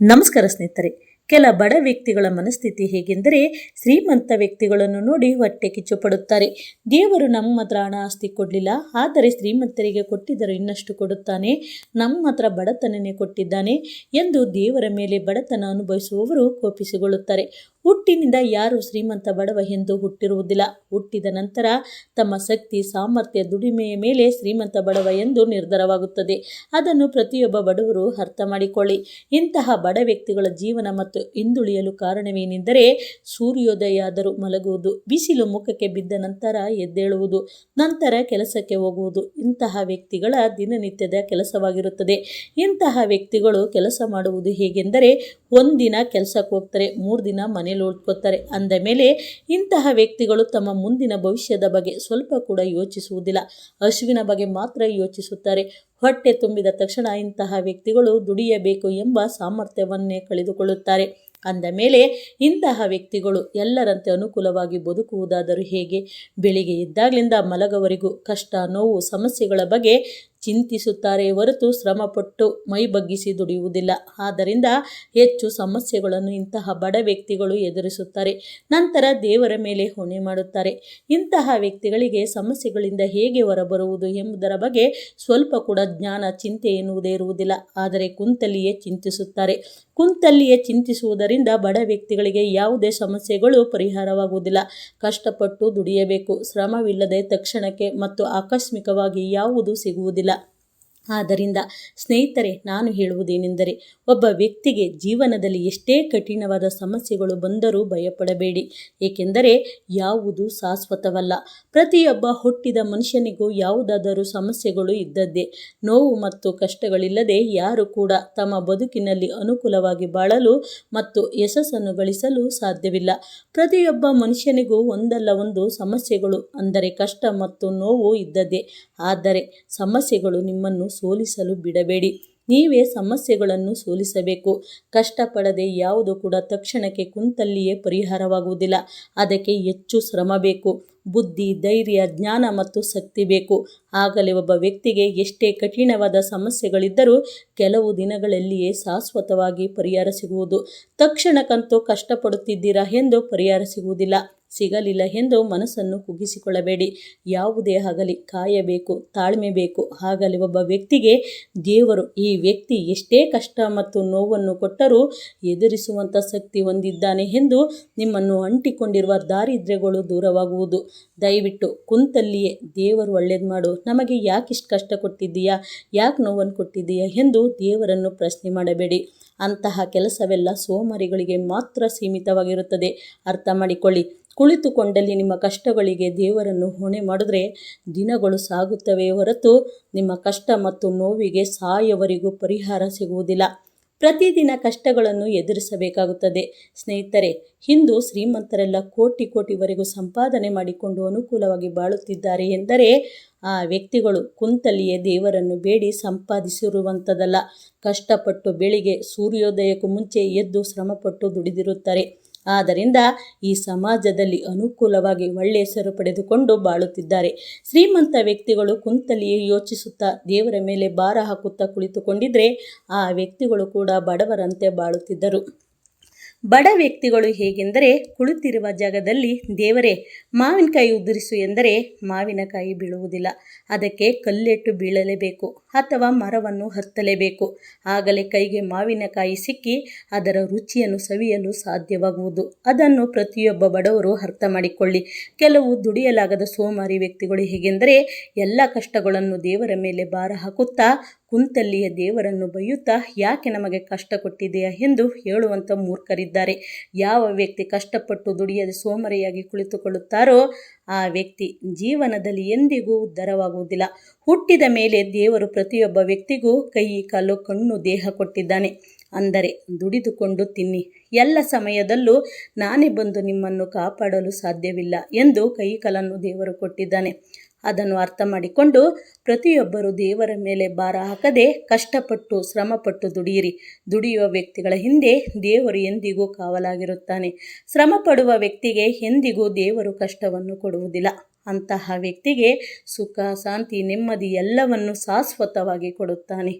ನಮಸ್ಕಾರ ಸ್ನೇಹಿತರೆ. ಕೆಲ ಬಡ ವ್ಯಕ್ತಿಗಳ ಮನಸ್ಥಿತಿ ಹೇಗೆಂದರೆ ಶ್ರೀಮಂತ ವ್ಯಕ್ತಿಗಳನ್ನು ನೋಡಿ ಹೊಟ್ಟೆ ಕಿಚ್ಚು ಪಡುತ್ತಾರೆ ದೇವರು ನಮ್ಮ ಹತ್ರ ಹಣ ಆಸ್ತಿ ಕೊಡಲಿಲ್ಲ, ಆದರೆ ಶ್ರೀಮಂತರಿಗೆ ಕೊಟ್ಟಿದ್ದರೂ ಇನ್ನಷ್ಟು ಕೊಡುತ್ತಾನೆ, ನಮ್ಮ ಹತ್ರ ಬಡತನನೇ ಕೊಟ್ಟಿದ್ದಾನೆ ಎಂದು ದೇವರ ಮೇಲೆ ಬಡತನ ಅನುಭವಿಸುವವರು ಕೋಪಿಸಿಕೊಳ್ಳುತ್ತಾರೆ. ಹುಟ್ಟಿನಿಂದ ಯಾರು ಶ್ರೀಮಂತ ಬಡವ ಎಂದು ಹುಟ್ಟಿರುವುದಿಲ್ಲ. ಹುಟ್ಟಿದ ನಂತರ ತಮ್ಮ ಶಕ್ತಿ, ಸಾಮರ್ಥ್ಯ, ದುಡಿಮೆಯ ಮೇಲೆ ಶ್ರೀಮಂತ ಬಡವ ಎಂದು ನಿರ್ಧಾರವಾಗುತ್ತದೆ. ಅದನ್ನು ಪ್ರತಿಯೊಬ್ಬ ಬಡವರು ಅರ್ಥ ಮಾಡಿಕೊಳ್ಳಿ. ಇಂತಹ ಬಡ ವ್ಯಕ್ತಿಗಳ ಜೀವನ ಮತ್ತು ಹಿಂದುಳಿಯಲು ಕಾರಣವೇನೆಂದರೆ ಸೂರ್ಯೋದಯ ಆದರೂ ಮಲಗುವುದು, ಬಿಸಿಲು ಮುಖಕ್ಕೆ ಬಿದ್ದ ನಂತರ ಎದ್ದೇಳುವುದು, ನಂತರ ಕೆಲಸಕ್ಕೆ ಹೋಗುವುದು. ಇಂತಹ ವ್ಯಕ್ತಿಗಳ ದಿನನಿತ್ಯದ ಕೆಲಸವಾಗಿರುತ್ತದೆ. ಇಂತಹ ವ್ಯಕ್ತಿಗಳು ಕೆಲಸ ಮಾಡುವುದು ಹೇಗೆಂದರೆ, ಒಂದಿನ ಕೆಲಸಕ್ಕೆ ಹೋಗ್ತಾರೆ, ಮೂರು ದಿನ ಮನೇಲಿ ಉಳ್ಕೋತಾರೆ ಅಂದ ಮೇಲೆ ಇಂತಹ ವ್ಯಕ್ತಿಗಳು ತಮ್ಮ ಮುಂದಿನ ಭವಿಷ್ಯದ ಬಗ್ಗೆ ಸ್ವಲ್ಪ ಕೂಡ ಯೋಚಿಸುವುದಿಲ್ಲ. ಹಸುವಿನ ಬಗ್ಗೆ ಮಾತ್ರ ಯೋಚಿಸುತ್ತಾರೆ. ಹೊಟ್ಟೆ ತುಂಬಿದ ತಕ್ಷಣ ಇಂತಹ ವ್ಯಕ್ತಿಗಳು ದುಡಿಯಬೇಕು ಎಂಬ ಸಾಮರ್ಥ್ಯವನ್ನೇ ಕಳೆದುಕೊಳ್ಳುತ್ತಾರೆ. ಅಂದ ಮೇಲೆ ಇಂತಹ ವ್ಯಕ್ತಿಗಳು ಎಲ್ಲರಂತೆ ಅನುಕೂಲವಾಗಿ ಬದುಕುವುದಾದರೂ ಹೇಗೆ? ಬೆಳಿಗ್ಗೆ ಇದ್ದಾಗಲಿಂದ ಮಲಗವರೆಗೂ ಕಷ್ಟ, ನೋವು, ಸಮಸ್ಯೆಗಳ ಬಗ್ಗೆ ಚಿಂತಿಸುತ್ತಾರೆ ಹೊರತು ಶ್ರಮಪಟ್ಟು ಮೈ ಬಗ್ಗಿಸಿ ದುಡಿಯುವುದಿಲ್ಲ. ಆದ್ದರಿಂದ ಹೆಚ್ಚು ಸಮಸ್ಯೆಗಳನ್ನು ಇಂತಹ ಬಡ ವ್ಯಕ್ತಿಗಳು ಎದುರಿಸುತ್ತಾರೆ. ನಂತರ ದೇವರ ಮೇಲೆ ಹೊಣೆ ಮಾಡುತ್ತಾರೆ. ಇಂತಹ ವ್ಯಕ್ತಿಗಳಿಗೆ ಸಮಸ್ಯೆಗಳಿಂದ ಹೇಗೆ ಹೊರಬರುವುದು ಎಂಬುದರ ಬಗ್ಗೆ ಸ್ವಲ್ಪ ಕೂಡ ಜ್ಞಾನ, ಚಿಂತೆ ಎನ್ನುವುದೇ ಇರುವುದಿಲ್ಲ. ಆದರೆ ಕುಂತಲ್ಲಿಯೇ ಚಿಂತಿಸುತ್ತಾರೆ. ಕುಂತಲ್ಲಿಯೇ ಚಿಂತಿಸುವುದರಿಂದ ಬಡ ವ್ಯಕ್ತಿಗಳಿಗೆ ಯಾವುದೇ ಸಮಸ್ಯೆಗಳು ಪರಿಹಾರವಾಗುವುದಿಲ್ಲ. ಕಷ್ಟಪಟ್ಟು ದುಡಿಯಬೇಕು. ಶ್ರಮವಿಲ್ಲದೆ ತಕ್ಷಣಕ್ಕೆ ಮತ್ತು ಆಕಸ್ಮಿಕವಾಗಿ ಯಾವುದು ಸಿಗುವುದಿಲ್ಲ. ಆದ್ದರಿಂದ ಸ್ನೇಹಿತರೆ, ನಾನು ಹೇಳುವುದೇನೆಂದರೆ, ಒಬ್ಬ ವ್ಯಕ್ತಿಗೆ ಜೀವನದಲ್ಲಿ ಎಷ್ಟೇ ಕಠಿಣವಾದ ಸಮಸ್ಯೆಗಳು ಬಂದರೂ ಭಯಪಡಬೇಡಿ. ಏಕೆಂದರೆ, ಯಾವುದು ಶಾಶ್ವತವಲ್ಲ. ಪ್ರತಿಯೊಬ್ಬ ಹುಟ್ಟಿದ ಮನುಷ್ಯನಿಗೂ ಯಾವುದಾದರೂ ಸಮಸ್ಯೆಗಳು ಇದ್ದದ್ದೇ, ನೋವು ಮತ್ತು ಕಷ್ಟಗಳಿಲ್ಲದೆ ಯಾರು ಕೂಡ ತಮ್ಮ ಬದುಕಿನಲ್ಲಿ ಅನುಕೂಲವಾಗಿ ಬಾಳಲು ಮತ್ತು ಯಶಸ್ಸನ್ನು ಗಳಿಸಲು ಸಾಧ್ಯವಿಲ್ಲ. ಪ್ರತಿಯೊಬ್ಬ ಮನುಷ್ಯನಿಗೂ ಒಂದಲ್ಲ ಒಂದು ಸಮಸ್ಯೆಗಳು, ಅಂದರೆ ಕಷ್ಟ ಮತ್ತು ನೋವು ಇದ್ದದ್ದೇ. ಆದರೆ, ಸಮಸ್ಯೆಗಳು ನಿಮ್ಮನ್ನು ಸೋಲಿಸಲು ಬಿಡಬೇಡಿ. ನೀವೇ ಸಮಸ್ಯೆಗಳನ್ನು ಸೋಲಿಸಬೇಕು. ಕಷ್ಟಪಡದೆ ಯಾವುದು ಕೂಡ ತಕ್ಷಣಕ್ಕೆ ಕುಂತಲ್ಲಿಯೇ ಪರಿಹಾರವಾಗುವುದಿಲ್ಲ. ಅದಕ್ಕೆ ಹೆಚ್ಚು ಶ್ರಮ ಬೇಕು. ಬುದ್ಧಿ, ಧೈರ್ಯ, ಜ್ಞಾನ ಮತ್ತು ಶಕ್ತಿ ಬೇಕು. ಆಗಲೇ ಒಬ್ಬ ವ್ಯಕ್ತಿಗೆ ಎಷ್ಟೇ ಕಠಿಣವಾದ ಸಮಸ್ಯೆಗಳಿದ್ದರೂ ಕೆಲವು ದಿನಗಳಲ್ಲಿಯೇ ಶಾಶ್ವತವಾಗಿ ಪರಿಹಾರ ಸಿಗುವುದು. ತಕ್ಷಣಕ್ಕಂತೂ ಕಷ್ಟಪಡುತ್ತಿದ್ದೀರಾ ಎಂದು ಪರಿಹಾರ ಸಿಗುವುದಿಲ್ಲ. ಸಿಗಲಿಲ್ಲ ಎಂದು ಮನಸ್ಸನ್ನು ಕುಗ್ಗಿಸಿಕೊಳ್ಳಬೇಡಿ. ಯಾವುದೇ ಆಗಲಿ, ಕಾಯಬೇಕು ತಾಳ್ಮೆ ಬೇಕು ಆಗಲಿ ಒಬ್ಬ ವ್ಯಕ್ತಿಗೆ ದೇವರು ಈ ವ್ಯಕ್ತಿ ಎಷ್ಟೇ ಕಷ್ಟ ಮತ್ತು ನೋವನ್ನು ಕೊಟ್ಟರೂ ಎದುರಿಸುವಂಥ ಶಕ್ತಿ ಹೊಂದಿದ್ದಾನೆ ಎಂದು ನಿಮ್ಮನ್ನು ಅಂಟಿಕೊಂಡಿರುವ ದಾರಿದ್ರ್ಯಗಳು ದೂರವಾಗುವುದು. ದಯವಿಟ್ಟು ಕುಂತಲ್ಲಿಯೇ, ದೇವರು ಒಳ್ಳೇದು ಮಾಡು. ನಮಗೆ ಯಾಕಿಷ್ಟು ಕಷ್ಟ ಕೊಟ್ಟಿದ್ದೀಯಾ, ಯಾಕೆ ನೋವನ್ನು ಕೊಟ್ಟಿದ್ದೀಯಾ ಎಂದು ದೇವರನ್ನು ಪ್ರಶ್ನೆ ಮಾಡಬೇಡಿ. ಅಂತಹ ಕೆಲಸವೆಲ್ಲ ಸೋಮಾರಿಗಳಿಗೆ ಮಾತ್ರ ಸೀಮಿತವಾಗಿರುತ್ತದೆ. ಅರ್ಥ ಮಾಡಿಕೊಳ್ಳಿ. ಕುಳಿತುಕೊಂಡಲ್ಲಿ ನಿಮ್ಮ ಕಷ್ಟಗಳಿಗೆ ದೇವರನ್ನು ಹೊಣೆ ಮಾಡಿದ್ರೆ ದಿನಗಳು ಸಾಗುತ್ತವೆ ಹೊರತು ನಿಮ್ಮ ಕಷ್ಟ ಮತ್ತು ನೋವಿಗೆ ಸಾಯವರಿಗೂ ಪರಿಹಾರ ಸಿಗುವುದಿಲ್ಲ. ಪ್ರತಿದಿನ ಕಷ್ಟಗಳನ್ನು ಎದುರಿಸಬೇಕಾಗುತ್ತದೆ. ಸ್ನೇಹಿತರೆ ಇಂದು ಶ್ರೀಮಂತರೆಲ್ಲ ಕೋಟಿ ಕೋಟಿವರೆಗೂ ಸಂಪಾದನೆ ಮಾಡಿಕೊಂಡು ಅನುಕೂಲವಾಗಿ ಬಾಳುತ್ತಿದ್ದಾರೆ ಎಂದರೆ ಆ ವ್ಯಕ್ತಿಗಳು ಕುಂತಲ್ಲಿಯೇ ದೇವರನ್ನು ಬೇಡಿ ಸಂಪಾದಿಸಿರುವಂಥದ್ದಲ್ಲ. ಕಷ್ಟಪಟ್ಟು ಬೆಳಿಗ್ಗೆ ಸೂರ್ಯೋದಯಕ್ಕೂ ಮುಂಚೆ ಎದ್ದು ಶ್ರಮಪಟ್ಟು ದುಡಿದಿರುತ್ತಾರೆ. ಆದ್ದರಿಂದ ಈ ಸಮಾಜದಲ್ಲಿ ಅನುಕೂಲವಾಗಿ ಒಳ್ಳೆಯ ಹೆಸರು ಪಡೆದುಕೊಂಡು ಬಾಳುತ್ತಿದ್ದಾರೆ. ಶ್ರೀಮಂತ ವ್ಯಕ್ತಿಗಳು ಕುಂತಲ್ಲಿಯೇ ಯೋಚಿಸುತ್ತಾ ದೇವರ ಮೇಲೆ ಭಾರ ಹಾಕುತ್ತಾ ಕುಳಿತುಕೊಂಡಿದ್ರೆ ಆ ವ್ಯಕ್ತಿಗಳು ಕೂಡ ಬಡವರಂತೆ ಬಾಳುತ್ತಿದ್ದರು. ಬಡ ವ್ಯಕ್ತಿಗಳು ಹೇಗೆಂದರೆ ಕುಳಿತಿರುವ ಜಾಗದಲ್ಲಿ ದೇವರೇ, ಮಾವಿನಕಾಯಿ ಉದುರಿಸು ಎಂದರೆ ಮಾವಿನಕಾಯಿ ಬೀಳುವುದಿಲ್ಲ. ಅದಕ್ಕೆ ಕಲ್ಲೆಟ್ಟು ಬೀಳಲೇಬೇಕು. ಅಥವಾ ಮರವನ್ನು ಹತ್ತಲೇಬೇಕು. ಆಗಲೇ ಕೈಗೆ ಮಾವಿನಕಾಯಿ ಸಿಕ್ಕಿ ಅದರ ರುಚಿಯನ್ನು ಸವಿಯಲು ಸಾಧ್ಯವಾಗುವುದು. ಅದನ್ನು ಪ್ರತಿಯೊಬ್ಬ ಬಡವರು ಅರ್ಥ ಮಾಡಿಕೊಳ್ಳಿ. ಕೆಲವು ದುಡಿಯಲಾಗದ ಸೋಮಾರಿ ವ್ಯಕ್ತಿಗಳು ಹೇಗೆಂದರೆ, ಎಲ್ಲ ಕಷ್ಟಗಳನ್ನು ದೇವರ ಮೇಲೆ ಭಾರ ಹಾಕುತ್ತಾ, ಕುಂತಲ್ಲಿಯ ದೇವರನ್ನು ಬೈಯುತ್ತಾ ಯಾಕೆ ನಮಗೆ ಕಷ್ಟ ಕೊಟ್ಟಿದೆಯಾ ಎಂದು ಹೇಳುವಂಥ ಮೂರ್ಖರಿದ್ದಾರೆ. ಯಾವ ವ್ಯಕ್ತಿ ಕಷ್ಟಪಟ್ಟು ದುಡಿಯದೆ ಸೋಮರಿಯಾಗಿ ಕುಳಿತುಕೊಳ್ಳುತ್ತಾರೋ, ಆ ವ್ಯಕ್ತಿ ಜೀವನದಲ್ಲಿ ಎಂದಿಗೂ ಉದ್ಧಾರವಾಗುವುದಿಲ್ಲ. ಹುಟ್ಟಿದ ಮೇಲೆ ದೇವರು ಪ್ರತಿಯೊಬ್ಬ ವ್ಯಕ್ತಿಗೂ ಕೈ, ಕಾಲು, ಕಣ್ಣು ದೇಹ ಕೊಟ್ಟಿದ್ದಾನೆ. ಅಂದರೆ, ದುಡಿದುಕೊಂಡು ತಿನ್ನಿ. ಎಲ್ಲ ಸಮಯದಲ್ಲೂ ನಾನೇ ಬಂದು ನಿಮ್ಮನ್ನು ಕಾಪಾಡಲು ಸಾಧ್ಯವಿಲ್ಲ ಎಂದು ಕೈ, ಕಾಲನ್ನು ದೇವರು ಕೊಟ್ಟಿದ್ದಾನೆ. ಅದನ್ನು ಅರ್ಥ ಮಾಡಿಕೊಂಡು ಪ್ರತಿಯೊಬ್ಬರು ದೇವರ ಮೇಲೆ ಭಾರ ಹಾಕದೆ ಕಷ್ಟಪಟ್ಟು, ಶ್ರಮಪಟ್ಟು ದುಡಿಯಿರಿ. ದುಡಿಯುವ ವ್ಯಕ್ತಿಗಳ ಹಿಂದೆ ದೇವರು ಎಂದಿಗೂ ಕಾವಲಾಗಿರುತ್ತಾನೆ. ಶ್ರಮ ಪಡುವ ವ್ಯಕ್ತಿಗೆ ಎಂದಿಗೂ ದೇವರು ಕಷ್ಟವನ್ನು ಕೊಡುವುದಿಲ್ಲ. ಅಂತಹ ವ್ಯಕ್ತಿಗೆ ಸುಖ ಶಾಂತಿ ನೆಮ್ಮದಿ ಎಲ್ಲವನ್ನು ಶಾಶ್ವತವಾಗಿ ಕೊಡುತ್ತಾನೆ.